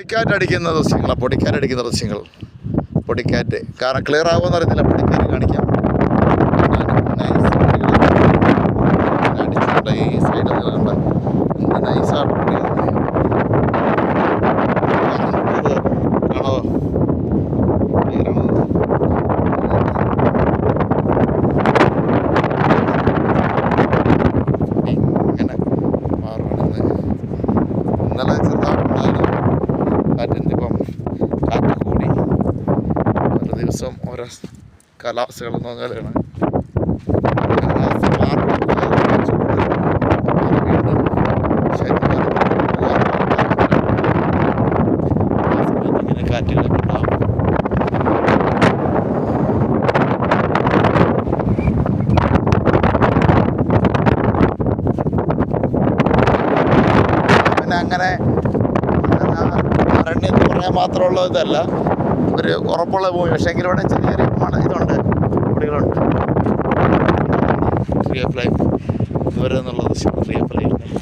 പൊടിക്കാറ്റടിക്കുന്ന പൊടിക്കാറ്റ് അടിക്കുന്ന ദൃശ്യങ്ങൾ പൊടിക്കാറ്റ്. കാരണം ക്ലിയർ ആകുമെന്ന് അറിയത്തില്ല പൊടിക്കാറ്റ് കാണിക്കാം. ഇന്നലെ ചെറുതായിട്ടുണ്ടായിരുന്നു. കാറ്റുകളൊക്കെ ഉണ്ടാകും പിന്നെ അങ്ങനെ അരണ്യത്തിൽ പറയാൻ മാത്രമുള്ള ഇതല്ല. ഒരു ഉറപ്പുള്ള ഭൂമി പക്ഷേ എങ്കിലും ഇവിടെ ചെറിയ ചെറിയ മണ ഇതുണ്ട്. കുടികളുണ്ട്. ലൈഫ് ദൂരെ നിന്നുള്ള ദൃശ്യം ലൈഫ്